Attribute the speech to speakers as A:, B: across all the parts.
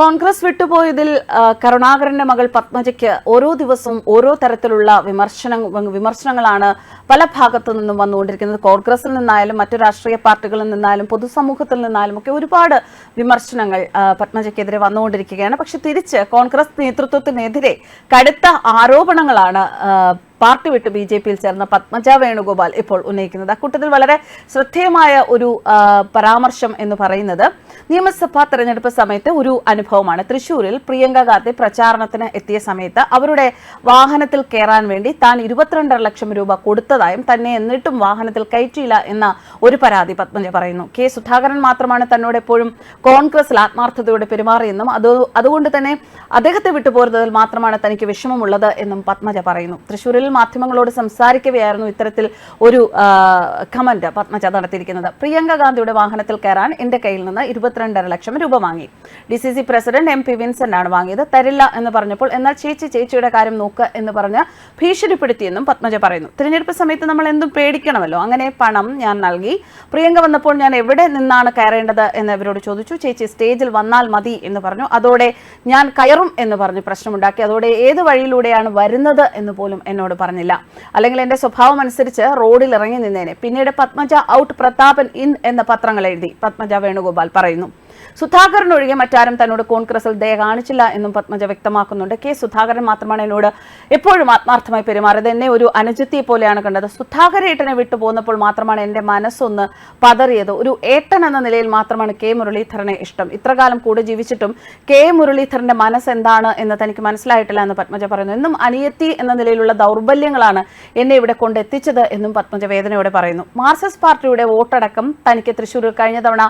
A: കോൺഗ്രസ് വിട്ടുപോയതിൽ കരുണാകരന്റെ മകൾ പത്മജയ്ക്ക് ഓരോ ദിവസവും ഓരോ തരത്തിലുള്ള വിമർശന വിമർശനങ്ങളാണ് പല ഭാഗത്തു നിന്നും വന്നുകൊണ്ടിരിക്കുന്നത്. കോൺഗ്രസിൽ നിന്നായാലും മറ്റു രാഷ്ട്രീയ പാർട്ടികളിൽ നിന്നായാലും പൊതുസമൂഹത്തിൽ നിന്നായാലും ഒക്കെ ഒരുപാട് വിമർശനങ്ങൾ പത്മജയ്ക്കെതിരെ വന്നുകൊണ്ടിരിക്കുകയാണ്. പക്ഷെ തിരിച്ച് കോൺഗ്രസ് നേതൃത്വത്തിനെതിരെ കടുത്ത ആരോപണങ്ങളാണ് പാർട്ടി വിട്ട് ബി ജെ പിയിൽ ചേർന്ന പത്മജ വേണുഗോപാൽ ഇപ്പോൾ ഉന്നയിക്കുന്നത്. അക്കൂട്ടത്തിൽ വളരെ ശ്രദ്ധേയമായ ഒരു പരാമർശം എന്ന് പറയുന്നത് നിയമസഭാ തെരഞ്ഞെടുപ്പ് സമയത്ത് ഒരു അനുഭവമാണ്. തൃശൂരിൽ പ്രിയങ്ക ഗാന്ധി പ്രചാരണത്തിന് എത്തിയ സമയത്ത് അവരുടെ വാഹനത്തിൽ കയറാൻ വേണ്ടി താൻ ഇരുപത്തിരണ്ടര ലക്ഷം രൂപ കൊടുത്തതായും തന്നെ എന്നിട്ടും വാഹനത്തിൽ കയറ്റിയില്ല എന്ന ഒരു പരാതി പത്മജ പറയുന്നു. കെ സുധാകരൻ മാത്രമാണ് തന്നോട് എപ്പോഴും കോൺഗ്രസിൽ ആത്മാർത്ഥതയോടെ പെരുമാറിയെന്നും അത് അതുകൊണ്ട് തന്നെ അദ്ദേഹത്തെ വിട്ടുപോരുന്നതിൽ മാത്രമാണ് തനിക്ക് വിഷമമുള്ളത് എന്നും പത്മജ പറയുന്നു. തൃശൂരിൽ മാധ്യമങ്ങളോട് സംസാരിക്കുകയായിരുന്നു ഇത്തരത്തിൽ ഒരു കമന്റ് പത്മജ നടത്തിയിരിക്കുന്നത്. പ്രിയങ്ക ഗാന്ധിയുടെ വാഹനത്തിൽ കയറാൻ എന്റെ കയ്യിൽ നിന്ന് ഇരുപത്തിരണ്ടര ലക്ഷം രൂപ വാങ്ങി. D C C president M P Vincent ആണ് വാങ്ങിയത്. തരില്ല എന്ന് പറഞ്ഞപ്പോൾ എന്നാൽ ചേച്ചി ചേച്ചിയുടെ കാര്യം നോക്ക് എന്ന് പറഞ്ഞ് ഭീഷണിപ്പെടുത്തിയെന്നും പത്മജ പറയുന്നു. തിരഞ്ഞെടുപ്പ് സമയത്ത് നമ്മൾ എന്തും പേടിക്കണമല്ലോ. അങ്ങനെ പണം ഞാൻ നൽകി. പ്രിയങ്ക വന്നപ്പോൾ ഞാൻ എവിടെ നിന്നാണ് കയറേണ്ടത് എന്ന് ഇവരോട് ചോദിച്ചു. ചേച്ചി സ്റ്റേജിൽ വന്നാൽ മതി എന്ന് പറഞ്ഞു. അതോടെ ഞാൻ കയറും എന്ന് പറഞ്ഞ് പ്രശ്നമുണ്ടാക്കി. അതോടെ ഏത് വഴിയിലൂടെയാണ് വരുന്നത് എന്ന് പോലും എന്നോട് പറഞ്ഞില്ല. അല്ലെങ്കിൽ എന്റെ സ്വഭാവം അനുസരിച്ച് റോഡിൽ ഇറങ്ങി നിന്നേനെ. പിന്നീട് പത്മജ ഔട്ട് പ്രതാപൻ ഇൻ എന്ന പത്രങ്ങൾ എഴുതി. പത്മജ വേണുഗോപാൽ പറയുന്നു. സുധാകരൻ ഒഴികെ മറ്റാരും തന്നോട് കോൺഗ്രസിൽ ദയ കാണിച്ചില്ല എന്നും പത്മജ വ്യക്തമാക്കുന്നുണ്ട്. കെ സുധാകരൻ മാത്രമാണ് എന്നോട് എപ്പോഴും ആത്മാർത്ഥമായി പെരുമാറിയത്. എന്നെ ഒരു അനുജത്തിയെ പോലെയാണ് കണ്ടത്. സുധാകര ഏട്ടനെ വിട്ടു പോന്നപ്പോൾ മാത്രമാണ് എന്റെ മനസ്സൊന്ന് പതറിയത്. ഒരു ഏട്ടൻ എന്ന നിലയിൽ മാത്രമാണ് കെ മുരളീധരനെ ഇഷ്ടം. ഇത്രകാലം കൂടെ ജീവിച്ചിട്ടും കെ മുരളീധരന്റെ മനസ്സ് എന്താണ് എന്ന് തനിക്ക് മനസ്സിലായിട്ടില്ല എന്ന് പത്മജ പറയുന്നു. എന്നും അനിയത്തി എന്ന നിലയിലുള്ള ദൗർബല്യങ്ങളാണ് എന്നെ ഇവിടെ കൊണ്ടെത്തിച്ചത് എന്നും പത്മജ വേദനയോടെ പറയുന്നു. മാർക്സിസ്റ്റ് പാർട്ടിയുടെ വോട്ടടക്കം തനിക്ക് തൃശ്ശൂരിൽ കഴിഞ്ഞ തവണ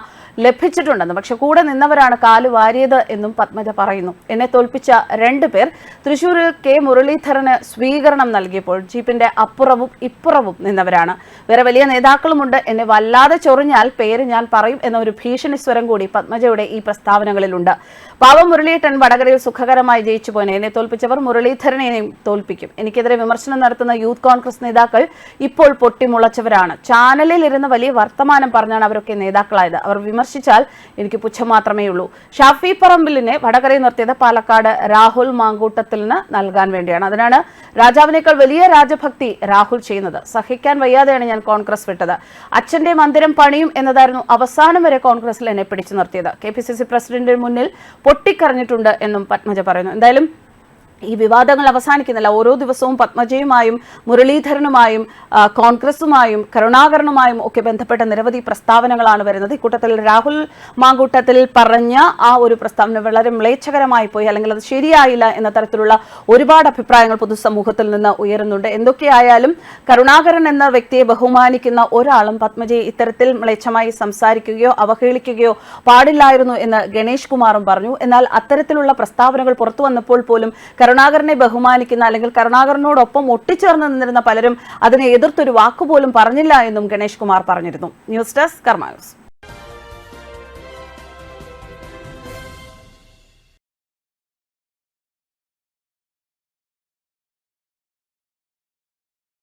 A: ലഭിച്ചിട്ടുണ്ടെന്നും. പക്ഷെ കൂടെ നിന്നവരാണ് കാൽ വാരിയത് എന്നും പത്മജ പറയുന്നു. എന്നെ തോൽപ്പിച്ച രണ്ടു പേർ തൃശൂരിൽ കെ മുരളീധരന് സ്വീകരണം നൽകിയപ്പോൾ ജീപ്പിന്റെ അപ്പുറവും ഇപ്പുറവും നിന്നവരാണ്. വേറെ വലിയ നേതാക്കളുമുണ്ട്. എന്നെ വല്ലാതെ ചൊറിഞ്ഞാൽ പേര് ഞാൻ പറയും എന്ന ഒരു ഭീഷണി സ്വരം കൂടി പത്മജയുടെ ഈ പ്രസ്താവനകളിലുണ്ട്. പാവം മുരളീധരൻ വടകരയിൽ സുഖകരമായി ജയിച്ചു പോനെ എന്നെ തോൽപ്പിച്ചവർ മുരളീധരനെയും തോൽപ്പിക്കും. എനിക്കെതിരെ വിമർശനം നടത്തുന്ന യൂത്ത് കോൺഗ്രസ് നേതാക്കൾ ഇപ്പോൾ പൊട്ടിമുളച്ചവരാണ്. ചാനലിൽ ഇരുന്ന് വലിയ വർത്തമാനം പറഞ്ഞാണ് അവരൊക്കെ നേതാക്കളായത്. അവർ വിമർശിച്ചാൽ എനിക്ക് പുച്ഛം മാത്രമേ ഉള്ളൂ. ഷാഫി പറമ്പിലിനെ വടകരയിൽ നിർത്തിയത് പാലക്കാട് രാഹുൽ മാങ്കൂട്ടത്തിന് നൽകാൻ വേണ്ടിയാണ്. അതിനാണ് രാജാവിനേക്കാൾ വലിയ രാജഭക്തി രാഹുൽ ചെയ്യുന്നത്. സഹിക്കാൻ വയ്യാതെയാണ് ഞാൻ കോൺഗ്രസ് വിട്ടത്. അച്ഛന്റെ മന്ദിരം പണിയും എന്നതായിരുന്നു അവസാനം വരെ കോൺഗ്രസിൽ എന്നെ പിടിച്ചു നിർത്തിയത്. കെ പി സി സി പ്രസിഡന്റിന് മുന്നിൽ പൊട്ടിക്കറിഞ്ഞിട്ടുണ്ട് എന്നും പത്മജ പറയുന്നു. എന്തായാലും ഈ വിവാദങ്ങൾ അവസാനിക്കുന്നില്ല. ഓരോ ദിവസവും പത്മജയുമായും മുരളീധരനുമായും കോൺഗ്രസുമായും കരുണാകരനുമായും ഒക്കെ ബന്ധപ്പെട്ട നിരവധി പ്രസ്താവനകളാണ് വരുന്നത്. ഇക്കൂട്ടത്തിൽ രാഹുൽ മാങ്കൂട്ടത്തിൽ പറഞ്ഞ ആ ഒരു പ്രസ്താവന വളരെ മ്ലേച്ഛകരമായി പോയി. അല്ലെങ്കിൽ അത് ശരിയായില്ല എന്ന തരത്തിലുള്ള ഒരുപാട് അഭിപ്രായങ്ങൾ പൊതുസമൂഹത്തിൽ നിന്ന് ഉയരുന്നുണ്ട്. എന്തൊക്കെയായാലും കരുണാകരൻ എന്ന വ്യക്തിയെ ബഹുമാനിക്കുന്ന ഒരാളും പത്മജയെ ഇത്തരത്തിൽ മ്ലേച്ഛമായി സംസാരിക്കുകയോ അവഹേളിക്കുകയോ പാടില്ലായിരുന്നു എന്ന് ഗണേഷ് കുമാറും പറഞ്ഞു. എന്നാൽ അത്തരത്തിലുള്ള പ്രസ്താവനകൾ പുറത്തു വന്നപ്പോൾ പോലും കരുണാകരനെ ബഹുമാനിക്കുന്ന അല്ലെങ്കിൽ കരുണാകരനോടൊപ്പം ഒട്ടിച്ചേർന്ന് നിന്നിരുന്ന പലരും അതിനെ എതിർത്തൊരു വാക്കുപോലും പറഞ്ഞില്ല എന്നും ഗണേഷ് കുമാർ പറഞ്ഞിരുന്നു. News desk കർമായൂസ്